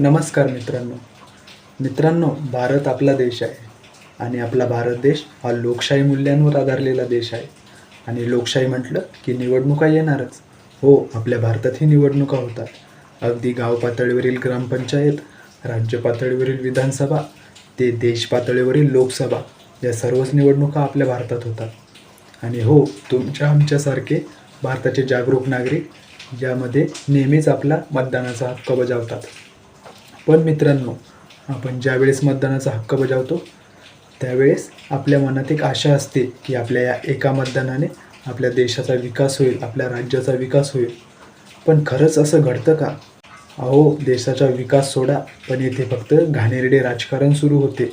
नमस्कार मित्रांनो. मित्रांनो भारत आपला देश आहे आणि आपला भारत देश हा लोकशाही मूल्यांवर आधारलेला देश आहे. आणि लोकशाही म्हटलं की निवडणुका येणारच. हो आपल्या भारतातही निवडणुका होतात. अगदी गाव पातळीवरील ग्रामपंचायत राज्य पातळीवरील विधानसभा ते देश पातळीवरील लोकसभा या सर्वच निवडणुका आपल्या भारतात होतात. आणि हो तुमच्या आमच्यासारखे भारताचे जागरूक नागरिक यामध्ये नेहमीच आपला मतदानाचा हक्क बजावतात. पण मित्रांनो आपण ज्यावेळेस मतदानाचा हक्क बजावतो त्यावेळेस आपल्या मनात एक आशा असते की आपल्या या एका मतदानाने आपल्या देशाचा विकास होईल आपल्या राज्याचा विकास होईल. पण खरंच असं घडतं का? अहो देशाचा विकास सोडा पण येथे फक्त घाणेरडे राजकारण सुरू होते.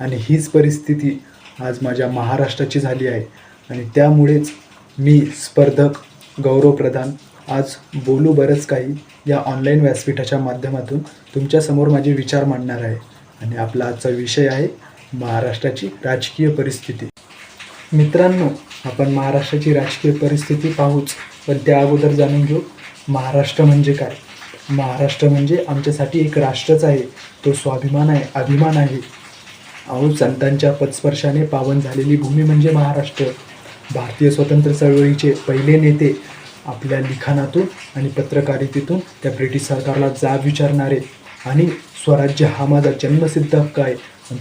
आणि हीच परिस्थिती आज माझ्या महाराष्ट्राची झाली आहे. आणि त्यामुळेच मी स्पर्धक गौरव प्रधान आज बोलू बरंच काही या ऑनलाईन व्यासपीठाच्या माध्यमातून तुमच्यासमोर माझे विचार मांडणार आहे. आणि आपला आजचा विषय आहे महाराष्ट्राची राजकीय परिस्थिती. मित्रांनो आपण महाराष्ट्राची राजकीय परिस्थिती पाहूच पण त्या अगोदर जाणून घेऊ. महाराष्ट्र म्हणजे काय? महाराष्ट्र म्हणजे आमच्यासाठी एक राष्ट्रच आहे. तो स्वाभिमान आहे अभिमान आहे. अहो संतांच्या पदस्पर्शाने पावन झालेली भूमी म्हणजे महाराष्ट्र. भारतीय स्वतंत्र चळवळीचे पहिले नेते आपल्या लिखाणातून आणि पत्रकारितेतून त्या ब्रिटिश सरकारला जाब विचारणारे आणि स्वराज्य हा माझा जन्मसिद्ध हक्क आहे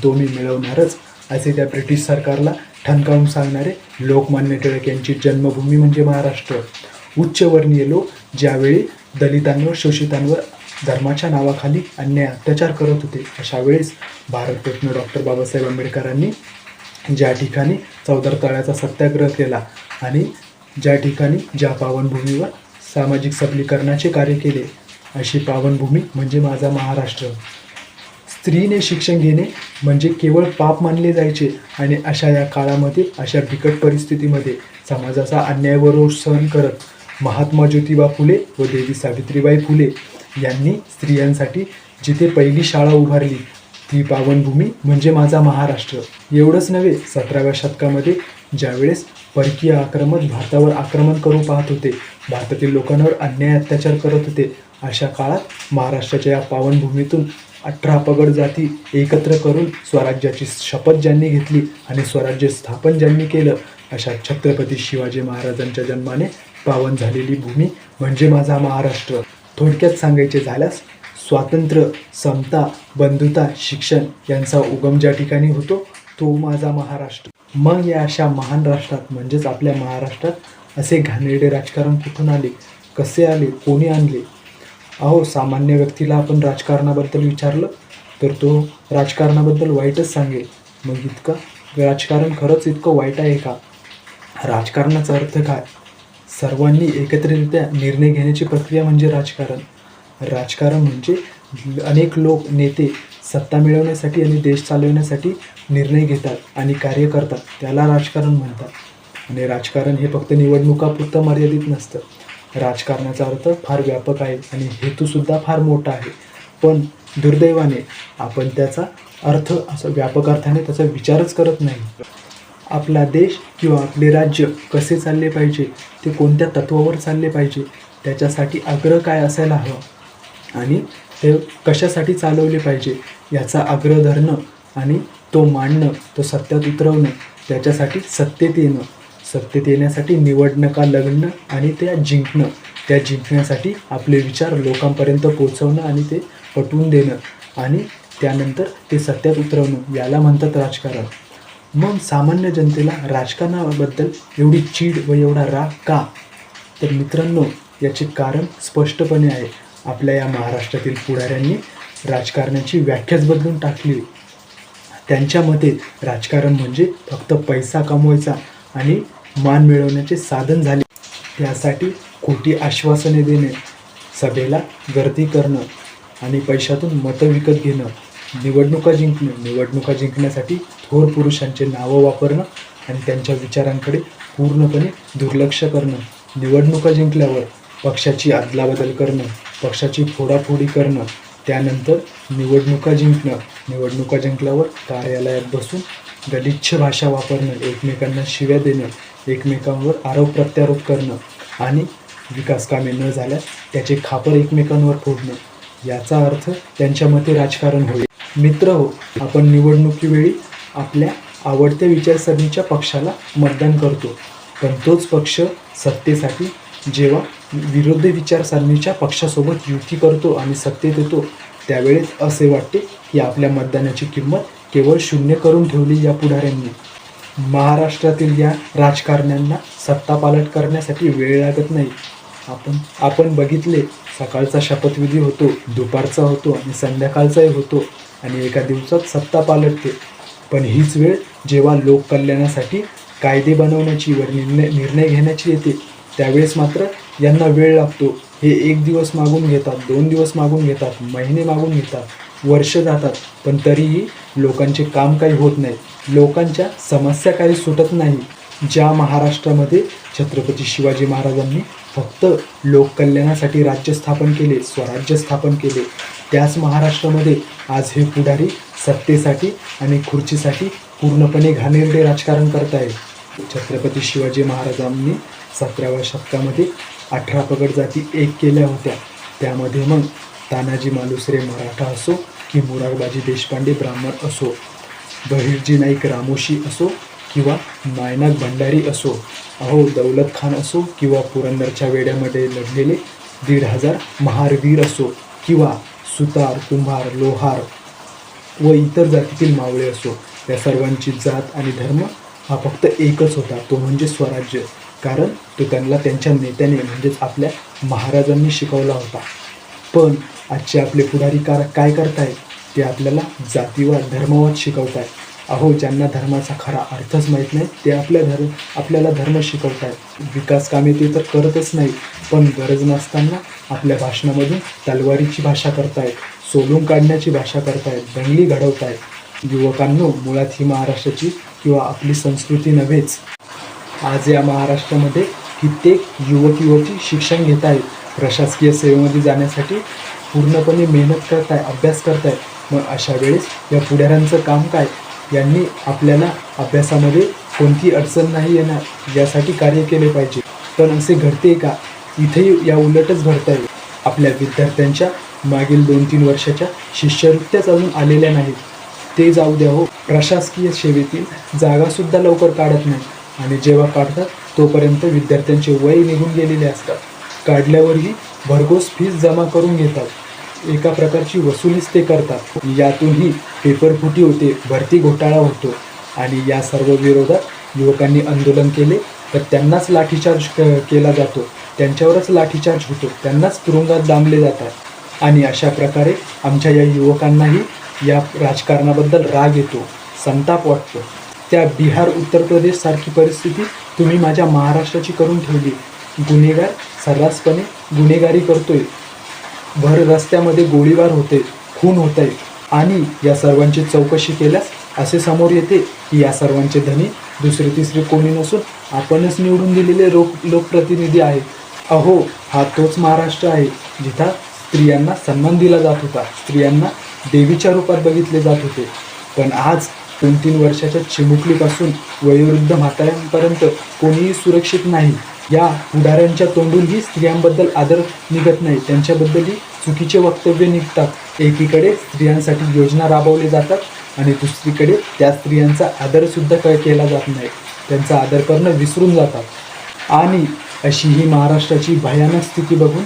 तो मी मिळवणारच असे त्या ब्रिटिश सरकारला ठणकावून सांगणारे लोकमान्य टिळक यांची जन्मभूमी म्हणजे महाराष्ट्र. उच्चवर्णीय लोक ज्यावेळी दलितांवर शोषितांवर धर्माच्या नावाखाली अन्याय अत्याचार करत होते अशा वेळेस भारतरत्न डॉक्टर बाबासाहेब आंबेडकरांनी ज्या ठिकाणी चौदार तळ्याचा सत्याग्रह केला आणि ज्या ठिकाणी ज्या पावनभूमीवर सामाजिक सबलीकरणाचे कार्य केले अशी पावनभूमी म्हणजे माझा महाराष्ट्र. स्त्रीने शिक्षण घेणे म्हणजे केवळ पाप मानले जायचे आणि अशा या काळामध्ये अशा बिकट परिस्थितीमध्ये समाजाचा अन्याय व रोष सहन करत महात्मा ज्योतिबा फुले व देवी सावित्रीबाई फुले यांनी स्त्रियांसाठी जिथे पहिली शाळा उभारली ती पावनभूमी म्हणजे माझा महाराष्ट्र. एवढंच नव्हे सतराव्या शतकामध्ये ज्यावेळेस परकीय आक्रमक भारतावर आक्रमण करू पाहत होते भारतातील लोकांवर अन्याय अत्याचार करत होते अशा काळात महाराष्ट्राच्या या पावनभूमीतून अठरा पगड जाती एकत्र करून स्वराज्याची शपथ ज्यांनी घेतली आणि स्वराज्य स्थापन ज्यांनी केलं अशा छत्रपती शिवाजी महाराजांच्या जन्माने पावन झालेली भूमी म्हणजे माझा महाराष्ट्र. थोडक्यात सांगायचे झाल्यास स्वातंत्र्य समता बंधुता शिक्षण यांचा उगम ज्या ठिकाणी होतो तो माझा महाराष्ट्र. मग या अशा महान राष्ट्रात म्हणजेच आपल्या महाराष्ट्रात असे घाणेरडे राजकारण कुठून आले? कसे आले? कोणी आणले? अहो सामान्य व्यक्तीला आपण राजकारणाबद्दल विचारलं तर तो राजकारणाबद्दल वाईटच सांगेल. मग इतकं? राजकारण खरंच इतकं वाईट आहे का? राजकारणाचा अर्थ काय? सर्वांनी एकत्रितरित्या निर्णय घेण्याची प्रक्रिया म्हणजे राजकारण. राजकारण म्हणजे अनेक लोक नेते सत्ता मिळवण्यासाठी आणि देश चालवण्यासाठी निर्णय घेतात आणि कार्य करतात. त्याला राजकारण म्हणतात. आणि राजकारण हे फक्त निवडणुकापुरतं मर्यादित नसतं. राजकारणाचा अर्थ फार व्यापक आहे आणि हेतूसुद्धा फार मोठा आहे. पण दुर्दैवाने आपण त्याचा अर्थ असं व्यापक अर्थाने त्याचा विचारच करत नाही. आपला देश किंवा आपले राज्य कसे चालले पाहिजे ते कोणत्या तत्वावर चालले पाहिजे त्याच्यासाठी आग्रह काय असायला हवा? आणि ते कशासाठी चालवले पाहिजे याचा आग्रह धरणं आणि तो मांडणं तो सत्यात उतरवणं त्याच्यासाठी सत्तेत येणं सत्तेत येण्यासाठी निवडणुका लढणं आणि त्या जिंकणं त्या जिंकण्यासाठी आपले विचार लोकांपर्यंत पोचवणं आणि ते पटवून देणं आणि त्यानंतर ते सत्यात उतरवणं याला म्हणतात राजकारण. मग सामान्य जनतेला राजकारणाबद्दल एवढी चीड व एवढा राग का? तर मित्रांनो याचे कारण स्पष्टपणे आहे. आपल्या या महाराष्ट्रातील पुढाऱ्यांनी राजकारणाची व्याख्याच बदलून टाकली. त्यांच्या मते राजकारण म्हणजे फक्त पैसा कमवायचा आणि मान मिळवण्याचे साधन झाले. त्यासाठी खोटी आश्वासने देणे सभेला गर्दी करणं आणि पैशातून मतं विकत घेणं निवडणुका जिंकणं निवडणुका जिंकण्यासाठी थोर पुरुषांचे नावं वापरणं आणि त्यांच्या विचारांकडे पूर्णपणे दुर्लक्ष करणं निवडणुका जिंकल्यावर पक्षाची अदलाबदल करणं पक्षाची फोडाफोडी करणं त्यानंतर निवडणुका जिंकणं निवडणुका जिंकल्यावर कार्यालयात बसून गलिच्छ भाषा वापरणं एकमेकांना शिव्या देणं एकमेकांवर आरोप प्रत्यारोप करणं आणि विकास कामे न झाल्यास त्याचे खापर एकमेकांवर फोडणं याचा अर्थ त्यांच्या मते राजकारण होईल. मित्र हो आपण निवडणुकीवेळी आपल्या आवडत्या विचारसरणीच्या पक्षाला मतदान करतो पण तोच पक्ष सत्तेसाठी जेव्हा विरोधी विचारसरणीच्या पक्षासोबत युती करतो आणि सत्तेत येतो त्यावेळेस असे वाटते की आपल्या मतदानाची किंमत केवळ शून्य करून ठेवली या पुढाऱ्यांनी. महाराष्ट्रातील या राजकारण्यांना सत्ता पालट करण्यासाठी वेळ लागत नाही. आपण आपण बघितले सकाळचा शपथविधी होतो दुपारचा होतो आणि संध्याकाळचाही होतो आणि एका दिवसात सत्ता पालटते. पण हीच वेळ जेव्हा लोककल्याणासाठी कायदे बनवण्याची व निर्णय निर्णय घेण्याची येते त्यावेळेस मात्र यांना वेळ लागतो. हे एक दिवस मागून घेतात दोन दिवस मागून घेतात महिने मागून घेतात वर्ष जातात. पण तरीही लोकांचे काम काही होत नाही. लोकांच्या समस्या काही सुटत नाही. ज्या महाराष्ट्रामध्ये छत्रपती शिवाजी महाराजांनी फक्त लोककल्याणासाठी राज्य स्थापन केले स्वराज्य स्थापन केले त्याच महाराष्ट्रामध्ये आज हे पुढारी सत्तेसाठी आणि खुर्चीसाठी पूर्णपणे घाणेरडे राजकारण करत आहेत छत्रपती शिवाजी महाराजांनी सतराव्या शतकामध्ये अठरा पगड जाती एक केल्या होत्या. त्यामध्ये मग तानाजी मालुसरे मराठा असो की मुरारबाजी देशपांडे ब्राह्मण असो बहिर्जी नाईक रामोशी असो किंवा नायनाक भंडारी असो अहो दौलत खान असो किंवा पुरंदरच्या वेड्यामध्ये लढलेले दीड हजार महारवीर असो किंवा सुतार कुंभार लोहार व इतर जातीतील मावळे असो या सर्वांची जात आणि धर्म हा फक्त एकच होता तो म्हणजे स्वराज्य. कारण तो त्यांना त्यांच्या नेत्याने म्हणजेच आपल्या महाराजांनी शिकवला होता. पण आजचे आपले पुढारी कार काय करतायत? ते आपल्याला जातीवाद धर्मवाद शिकवतायत. अहो ज्यांना धर्माचा खरा अर्थच माहीत नाही ते आपल्या धर्म आपल्याला धर्म शिकवतायत. विकास कामे ते तर करतच नाही पण गरज नसताना आपल्या भाषणामधून तलवारीची भाषा करतायत सोलून काढण्याची भाषा करतायत दंगली घडवतायत. युवकांनो मुळात ही महाराष्ट्राची किंवा आपली संस्कृती नव्हेच. आज या महाराष्ट्रामध्ये कित्येक युवक युवती शिक्षण घेत आहेत. प्रशासकीय सेवेमध्ये जाण्यासाठी पूर्णपणे मेहनत करताय अभ्यास करताय मग अशा वेळेस या पुढाऱ्यांचं काम काय? यांनी आपल्याला अभ्यासामध्ये कोणती अडचण नाही येणार यासाठी कार्य केले पाहिजे. पण असे घडते का? इथेही या उलटच घडत आहे. आपल्या विद्यार्थ्यांच्या मागील दोन तीन वर्षाच्या शिष्यवृत्त्याच अजून आलेल्या नाहीत. ते जाऊ द्या हो. प्रशासकीय सेवेतील जागासुद्धा लवकर काढत नाही. आणि जेव्हा काढतात तोपर्यंत विद्यार्थ्यांचे वय निघून गेलेले असतात. काढल्यावरही भरघोस फीस जमा करून घेतात. एका प्रकारची वसुलीच ते करतात. यातूनही पेपर फुटी होते भरती घोटाळा होतो. आणि या सर्व विरोधात युवकांनी आंदोलन केले तर त्यांनाच लाठीचार्ज क- केला जातो. त्यांच्यावरच लाठीचार्ज होतो. त्यांनाच तुरुंगात दामले जातात. आणि अशा प्रकारे आमच्या या युवकांनाही या राजकारणाबद्दल राग येतो संताप वाटतो. त्या बिहार उत्तर प्रदेश सारखी परिस्थिती तुम्ही माझ्या महाराष्ट्राची करून ठेवली. गुन्हेगार सर्रासपणे गुन्हेगारी करतोय. भर रस्त्यामध्ये गोळीबार होते खून होत आहे आणि या सर्वांची चौकशी केल्यास असे समोर येते की या सर्वांचे धनी दुसरे तिसरे कोणी नसून आपणच निवडून दिलेले लोक लोकप्रतिनिधी आहेत. अहो हा तोच महाराष्ट्र आहे जिथं स्त्रियांना सन्मान दिला जात होता. स्त्रियांना देवीच्या रूपात बघितले जात होते. पण आज दोन तीन वर्षाच्या चिमुकलीपासून वयोवृद्ध म्हाताऱ्यांपर्यंत कोणीही सुरक्षित नाही. या पुढाऱ्यांच्या तोंडूनही स्त्रियांबद्दल आदर निघत नाही. त्यांच्याबद्दलही चुकीचे वक्तव्य निघतात. एकीकडे स्त्रियांसाठी योजना राबवल्या जातात आणि दुसरीकडे त्या स्त्रियांचा आदरसुद्धा क केला जात नाही. त्यांचा आदर करणं विसरून जातात. आणि अशी ही महाराष्ट्राची भयानक स्थिती बघून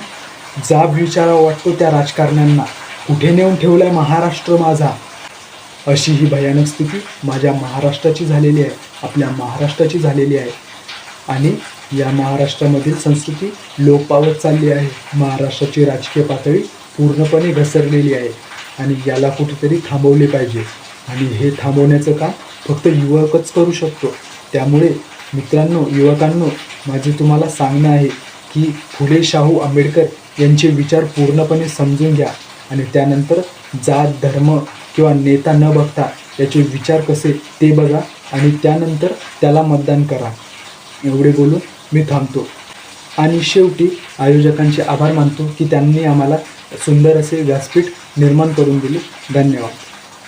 जाब विचारा वाटतो त्या राजकारण्यांना. कुठे नेऊन ठेवलाय महाराष्ट्र माझा. अशी ही भयानक स्थिती माझ्या महाराष्ट्राची झालेली आहे. आपल्या महाराष्ट्राची झालेली आहे. आणि या महाराष्ट्रामधील संस्कृती लोप पावत चालली आहे. महाराष्ट्राची राजकीय पातळी पूर्णपणे घसरलेली आहे. आणि याला कुठेतरी थांबवले पाहिजे. आणि हे थांबवण्याचं काम फक्त युवकच करू शकतो. त्यामुळे मित्रांनो युवकांनो माझे तुम्हाला सांगणं आहे की फुले शाहू आंबेडकर यांचे विचार पूर्णपणे समजून घ्या. आणि त्यानंतर जात धर्म किंवा नेता न बघता याचे विचार कसे ते बघा आणि त्यानंतर त्याला मतदान करा. एवढे बोलून मी थांबतो. आणि शेवटी आयोजकांचे आभार मानतो की त्यांनी आम्हाला सुंदर असे व्यासपीठ निर्माण करून दिले. धन्यवाद.